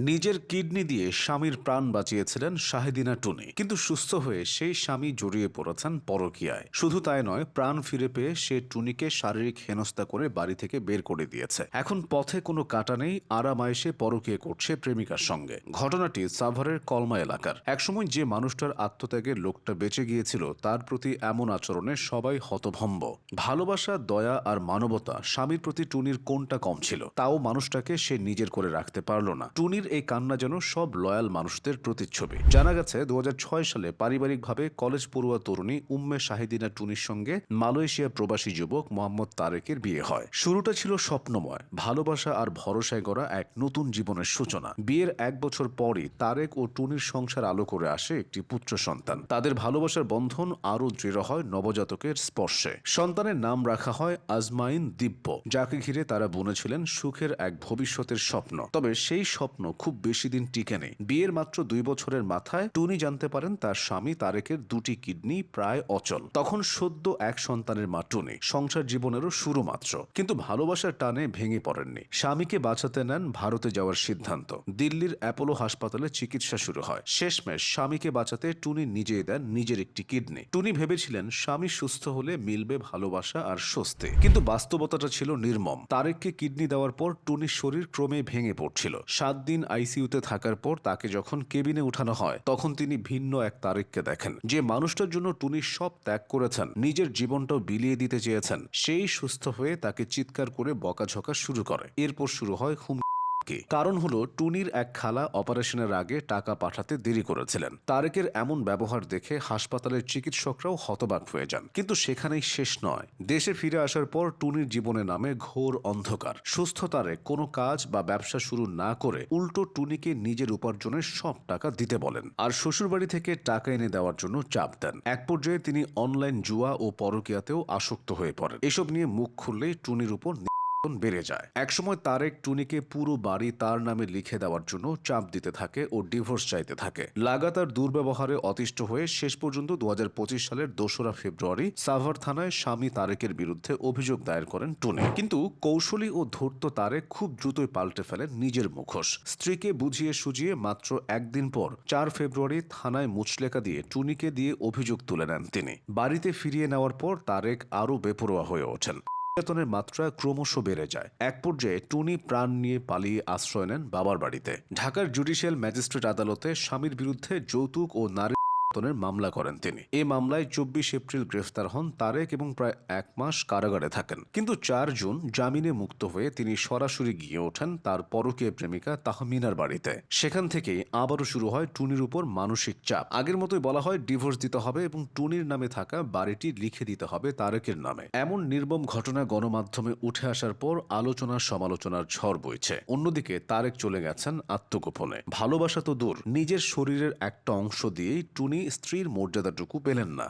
নিজের কিডনি দিয়ে স্বামীর প্রাণ বাঁচিয়েছিলেন শাহেদিনা টুনি। কিন্তু সুস্থ হয়ে সেই স্বামী জড়িয়ে পড়েছেন পরকীয়ায়। শুধু তাই নয়, প্রাণ ফিরে পেয়ে সে টুনিকে শারীরিক হেনস্থা করে বাড়ি থেকে বের করে দিয়েছে। এখন পথে কোনো কাটা নেই আরামায়েশে পরকীয়া করছে প্রেমিকার সঙ্গে। ঘটনাটি সাভারের কলমা এলাকার। একসময় যে মানুষটার আত্মত্যাগের লোকটা বেঁচে গিয়েছিল, তার প্রতি এমন আচরণে সবাই হতভম্ব। ভালোবাসা, দয়া আর মানবতা স্বামীর প্রতি টুনির কোনটা কম ছিল। তাও মানুষটাকে সে নিজের করে রাখতে পারল না। টুনির এই কান্না যেন সব লয়াল মানুষদের প্রতিচ্ছবি। জানা গেছে, দুহাজার ছয় সালে পারিবারিকভাবে কলেজ পড়ুয়া তরুণী উম্মে শাহিদিনা টুনির সঙ্গে মালয়েশিয়া প্রবাসী যুবক মোহাম্মদ তারেকের বিয়ে হয়। শুরুটা ছিল স্বপ্নময়, ভালোবাসা আর ভরসায় গড়া এক নতুন জীবনের সূচনা। বিয়ের এক বছর পরই তারেক ও টুনির সংসার আলো করে আসে একটি পুত্র সন্তান। তাদের ভালোবাসার বন্ধন আরও দৃঢ় হয় নবজাতকের স্পর্শে। সন্তানের নাম রাখা হয় আজমাইন দিব্য, যাকে ঘিরে তারা বুনেছিলেন সুখের এক ভবিষ্যতের স্বপ্ন। তবে সেই স্বপ্ন খুব বেশি দিন টিকে নেই। বিয়ের মাত্র দুই বছরের মাথায় টুনি জানতে পারেন তার স্বামী তারেকের দুটি কিডনি প্রায় অচল। তখন সদ্য এক সন্তানের মা টুনি, সংসার জীবনেরও শুরু মাত্র। কিন্তু ভালোবাসার টানে ভেঙে পড়েননি। স্বামীকে বাঁচাতে নেন ভারতে যাওয়ার সিদ্ধান্ত। দিল্লির অ্যাপোলো হাসপাতালে চিকিৎসা শুরু হয়। শেষমেশ স্বামীকে বাঁচাতে টুনি নিজেই দেন নিজের একটি কিডনি। টুনি ভেবেছিলেন স্বামী সুস্থ হলে মিলবে ভালোবাসা আর স্বস্তি। কিন্তু বাস্তবতাটা ছিল নির্মম। তারেককে কিডনি দেওয়ার পর টুনির শরীর ক্রমে ভেঙে পড়ছিল। সাত দিন আইসিইউতে থাকার পর তাকে যখন কেবিনে উঠানো হয়, তখন তিনি ভিন্ন এক তারিখকে দেখেন। যে মানুষটার জন্য টুনি সব ত্যাগ করেছেন, নিজের জীবনটাও বিলিয়ে দিতে চেয়েছেন, সেই সুস্থ হয়ে তাকে চিৎকার করে বকাঝকা শুরু করে। এরপর শুরু হয় হুম কি কারণ হলো, টুনির এক খালা অপারেশনের আগে টাকা পাঠাতে দেরি করেছিলেন। তারেকের এমন ব্যবহার দেখে হাসপাতালের চিকিৎসকরাও হতবাক হয়ে যান। কিন্তু সেখানেই শেষ নয়। দেশে ফিরে আসার পর টুনির জীবনে নামে ঘোর অন্ধকার। সুস্থ তারেক কোনো কাজ বা ব্যবসা শুরু না করে উল্টো টুনিকে নিজের উপার্জনের সব টাকা দিতে বলেন। আর শ্বশুরবাড়ি থেকে টাকা এনে দেওয়ার জন্য চাপ দেন। এক পর্যায়ে তিনি অনলাইন জুয়া ও পরকীয়াতেও আসক্ত হয়ে পড়েন। এসব নিয়ে মুখ খুললেই টুনির উপর বেড়ে যায়। একসময় তারেক টুনিকে পুরো বাড়ি তার নামে লিখে দেওয়ার জন্য চাপ দিতে থাকে ও ডিভোর্স চাইতে থাকে। লাগাতার দুর্ব্যবহারে অতিষ্ঠ হয়ে শেষ পর্যন্ত দু হাজার পঁচিশ সালের দোসরা ফেব্রুয়ারি সাভার থানায় স্বামী তারেকের বিরুদ্ধে অভিযোগ দায়ের করেন টুনি। কিন্তু কৌশলী ও ধূর্ত তারেক খুব দ্রুতই পাল্টে ফেলেন নিজের মুখোশ। স্ত্রীকে বুঝিয়ে সুজিয়ে মাত্র একদিন পর চার ফেব্রুয়ারি থানায় মুচলেকা দিয়ে টুনিকে দিয়ে অভিযোগ তুলে নেন তিনি। বাড়িতে ফিরিয়ে নেওয়ার পর তারেক আরও বেপরোয়া হয়ে ওঠেন। নির্যাতনের মাত্রা ক্রমশ বেড়ে যায়। এক পর্যায়ে টুনি প্রাণ নিয়ে পালিয়ে আশ্রয় নেন বাবার বাড়িতে। ঢাকার জুডিশিয়াল ম্যাজিস্ট্রেট আদালতে স্বামীর বিরুদ্ধে যৌতুক ও নারী নির্যাতনের মামলা করেন তিনি। এই মামলায় চব্বিশ এপ্রিল গ্রেফতার হন তারেক এবং প্রায় এক মাস কারাগারে থাকেন। কিন্তু চার জুন জামিনে মুক্ত হয়ে তিনি সরাসরি গিয়ে ওঠেন তার পরকীয় প্রেমিকা তাহমিনার বাড়িতে। সেখান থেকেই আবারও শুরু হয় টুনির উপর মানসিক চাপ। আগের মতোই বলা হয় ডিভোর্স দিতে হবে এবং টুনির নামে থাকা বাড়িটি লিখে দিতে হবে তারেকের নামে। এমন নির্মম ঘটনা গণমাধ্যমে উঠে আসার পর আলোচনা সমালোচনার ঝড় বইছে। অন্যদিকে তারেক চলে গেছেন আত্মগোপনে। ভালোবাসা তো দূর। নিজের শরীরের একটা অংশ দিয়েই টুনি স্ত্রীর মর্যাদাটুকু পেলেন না।